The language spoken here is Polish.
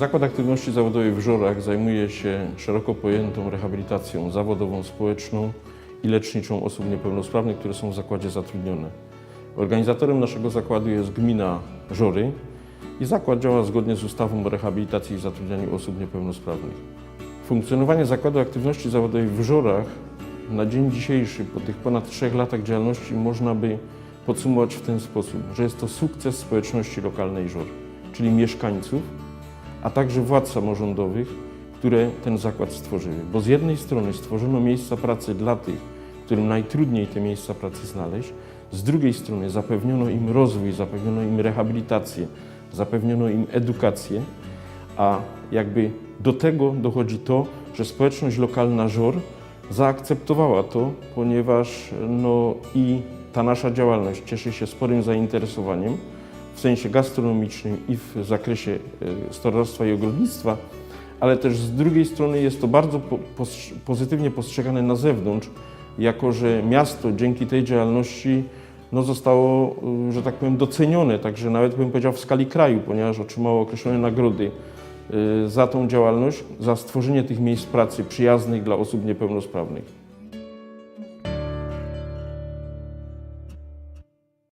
Zakład Aktywności Zawodowej w Żorach zajmuje się szeroko pojętą rehabilitacją zawodową, społeczną i leczniczą osób niepełnosprawnych, które są w zakładzie zatrudnione. Organizatorem naszego zakładu jest gmina Żory i zakład działa zgodnie z ustawą o rehabilitacji i zatrudnianiu osób niepełnosprawnych. Funkcjonowanie Zakładu Aktywności Zawodowej w Żorach na dzień dzisiejszy, po tych ponad trzech latach działalności, można by podsumować w ten sposób, że jest to sukces społeczności lokalnej Żor, czyli mieszkańców, a także władz samorządowych, które ten zakład stworzyły. Bo z jednej strony stworzono miejsca pracy dla tych, którym najtrudniej te miejsca pracy znaleźć, z drugiej strony zapewniono im rozwój, zapewniono im rehabilitację, zapewniono im edukację, a jakby do tego dochodzi to, że społeczność lokalna Żor zaakceptowała to, ponieważ no i ta nasza działalność cieszy się sporym zainteresowaniem w sensie gastronomicznym i w zakresie e, storarstwa i ogrodnictwa, ale też z drugiej strony jest to bardzo pozytywnie postrzegane na zewnątrz, jako że miasto dzięki tej działalności no, zostało, y, że tak powiem, docenione, także nawet bym powiedział w skali kraju, ponieważ otrzymało określone nagrody y, za tą działalność, za stworzenie tych miejsc pracy przyjaznych dla osób niepełnosprawnych.